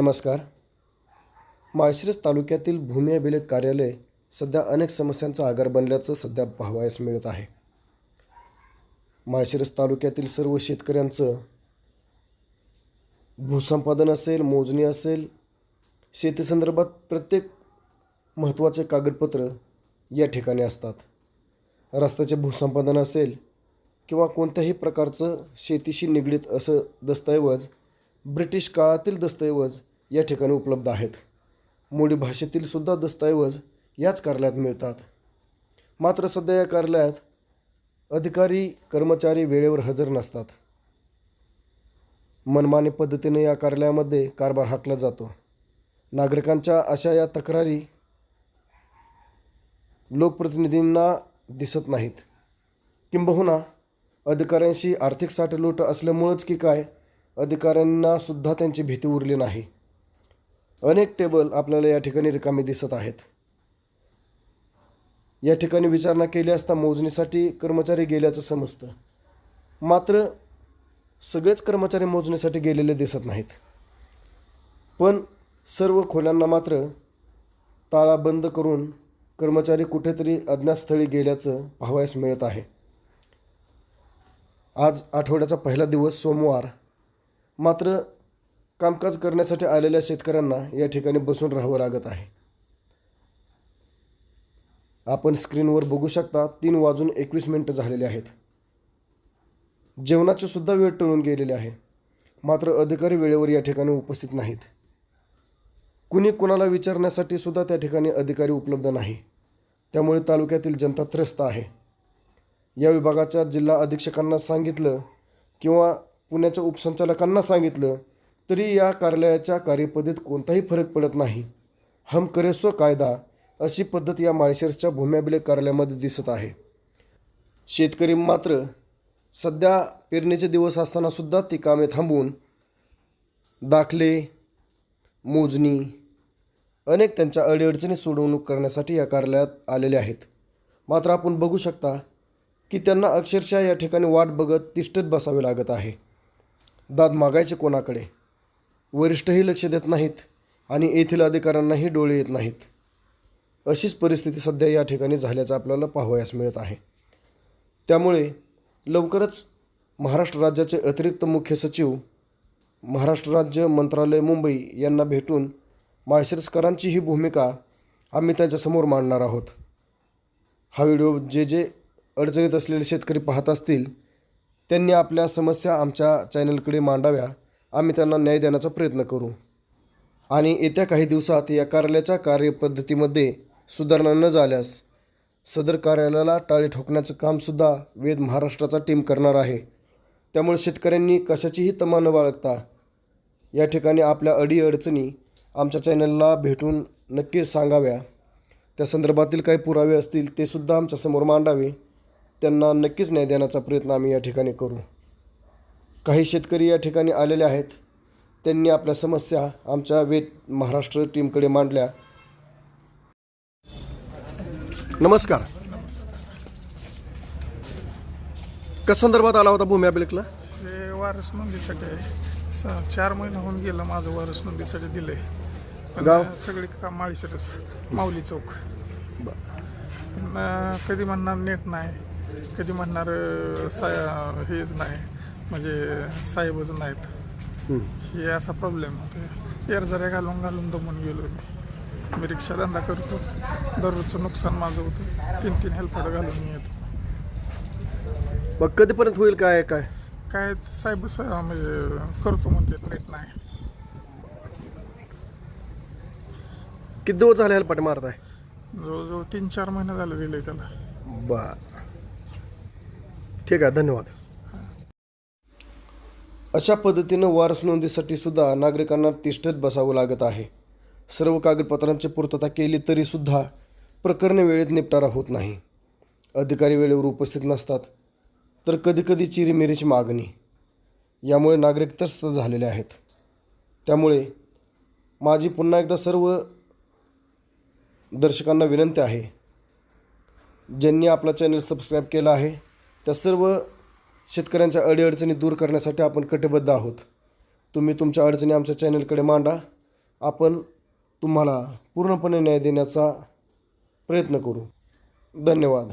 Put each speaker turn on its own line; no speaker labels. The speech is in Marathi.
नमस्कार. माळशिरस तालुक्यातील भूमी अभिलेख कार्यालय सध्या अनेक समस्यांचा आगार बनल्याचं सध्या पाहावयास मिळत आहे. माळशिरस तालुक्यातील सर्व शेतकऱ्यांचं भूसंपादन असेल मोजणी असेल शेतीसंदर्भात प्रत्येक महत्त्वाचे कागदपत्र या ठिकाणी असतात. रस्त्याचे भूसंपादन असेल किंवा कोणत्याही प्रकारचं शेतीशी निगडीत असं दस्तऐवज ब्रिटिश काळातील दस्तऐवज या ठिकाणी उपलब्ध आहेत. मुळी भाषेतील सुद्धा दस्तऐवज याच कार्यालयात मिळतात. मात्र सध्या या कार्यालयात अधिकारी कर्मचारी वेळेवर हजर नसतात. मनमानी पद्धतीने या कार्यालयामध्ये कारभार हाकला जातो. नागरिकांच्या अशा या तक्रारी लोकप्रतिनिधींना दिसत नाहीत. किंबहुना अधिकाऱ्यांशी आर्थिक साठलूट असल्यामुळंच की काय अधिकाऱ्यांना सुद्धा त्यांची भीती उरली नाही. अनेक टेबल आपल्याला या ठिकाणी रिकामी दिसत आहेत. या ठिकाणी विचारणा केली असता मोजणीसाठी कर्मचारी गेल्याचं समजतं. मात्र सगळेच कर्मचारी मोजणीसाठी गेलेले दिसत नाहीत. पण सर्व खोल्यांना मात्र ताळा बंद करून कर्मचारी कुठेतरी अज्ञातस्थळी गेल्याचं पाहावयास मिळत आहे. आज आठवड्याचा पहिला दिवस सोमवार. मात्र कामकाज करण्यासाठी आलेल्या शेतकऱ्यांना या ठिकाणी बसून राहावं लागत आहे. आपण स्क्रीनवर बघू शकता तीन वाजून एकवीस मिनटं झालेले आहेत. जेवणाची सुद्धा वेळ टळून गेलेली आहे. मात्र अधिकारी वेळेवर या ठिकाणी उपस्थित नाहीत. कुणी कुणाला विचारण्यासाठी सुद्धा त्या ठिकाणी अधिकारी उपलब्ध नाही. त्यामुळे तालुक्यातील जनता त्रस्त आहे. या विभागाच्या जिल्हा अधीक्षकांना सांगितलं किंवा पुण्याच्या उपसंचालकांना सांगितलं तरी या कार्यालयाच्या कार्यपद्धतीत कोणताही फरक पडत नाही. हम करेसो कायदा अशी पद्धत या माळशेरच्या भूम्याबिले कार्यालयामध्ये दिसत आहे. शेतकरी मात्र सध्या पेरणीचे दिवस असतानासुद्धा ती कामे थांबवून दाखले मोजणी अनेक त्यांच्या अडीअडचणी सोडवणूक करण्यासाठी या कार्यालयात आलेले आहेत. मात्र आपण बघू शकता की त्यांना अक्षरशः या ठिकाणी वाट बघत तिष्ठत बसावे लागत आहे. दाद मागायचे कोणाकडे? वरिष्ठही लक्ष देत नाहीत आणि येथील अधिकाऱ्यांनाही डोळे येत नाहीत. अशीच परिस्थिती सध्या या ठिकाणी झाल्याचं आपल्याला पाहावयास मिळत आहे. त्यामुळे लवकरच महाराष्ट्र राज्याचे अतिरिक्त मुख्य सचिव महाराष्ट्र राज्य मंत्रालय मुंबई यांना भेटून माळशिरसकरांची ही भूमिका आम्ही त्यांच्यासमोर मांडणार आहोत. हा व्हिडिओ जे जे अडचणीत असलेले शेतकरी पाहत असतील त्यांनी आपल्या समस्या आमच्या चॅनलकडे मांडाव्या. आम्ही त्यांना न्याय देण्याचा प्रयत्न करू. आणि येत्या काही दिवसात या कार्यालयाच्या कार्यपद्धतीमध्ये सुधारणा न झाल्यास सदर कार्यालयाला टाळी ठोकण्याचं कामसुद्धा वेद महाराष्ट्राचा टीम करणार आहे. त्यामुळे शेतकऱ्यांनी कशाचीही तमा न बाळगता या ठिकाणी आपल्या अडीअडचणी आमच्या चॅनलला भेटून नक्कीच सांगाव्या. त्या संदर्भातील काही पुरावे असतील ते सुद्धा आमच्यासमोर मांडावे. त्यांना नक्कीच न्याय देण्याचा प्रयत्न आम्ही या ठिकाणी करू. काही शेतकरी या ठिकाणी आलेले आहेत. त्यांनी आपल्या समस्या आमच्या वेद महाराष्ट्र टीमकडे मांडल्या. नमस्कार. कशा संदर्भात आला होता भूमी अभिलेखला?
हे वारस नोंदीसाठी आहे. स- चार महिने होऊन गेलं माझं वारस नोंदीसाठी दिलंय. पण
गाव?
सगळी काम माळीसरस माऊली चौक. पण, अं, कधी म्हणणार नेट नाही. कधी म्हणणार अं, साय हेच नाही. म्हणजे साहेबच नाहीत. हे असा प्रॉब्लेम होतो एरजऱ्या घालून घालून दमून गेलो मी. मी रिक्षा धंदा करतो. दररोजचं नुकसान माझं होतं. तीन तीन हेल्पड घालून मी येतो.
मग कधीपर्यंत होईल काय काय?
काय साहेब म्हणजे करतो म्हणते नेट नाही.
किती दिवस झाले ह्याला पाठी मारताय?
जवळजवळ तीन चार महिने झाले दिले त्याला.
बर. ठीक आहे धन्यवाद. अशा पद्धतीनं वारस नोंदीसाठी सुद्धा नागरिकांना तिष्ठत बसावं लागत आहे. सर्व कागदपत्रांची पूर्तता केली तरीसुद्धा प्रकरणे वेळेत निपटारा होत नाही. अधिकारी वेळेवर उपस्थित नसतात तर कधीकधी चिरीमिरीची मागणी. यामुळे नागरिक त्रस्त झालेले आहेत. त्यामुळे माझी पुन्हा एकदा सर्व दर्शकांना विनंती आहे ज्यांनी आपला चॅनल सबस्क्राईब केला आहे त्या सर्व शेतकऱ्यांच्या अडीअडचणी दूर करण्यासाठी आपण कटिबद्ध आहोत. तुम्ही तुमच्या अडचणी आमच्या चॅनलकडे मांडा. आपण तुम्हाला पूर्णपणे न्याय देण्याचा प्रयत्न करू. धन्यवाद.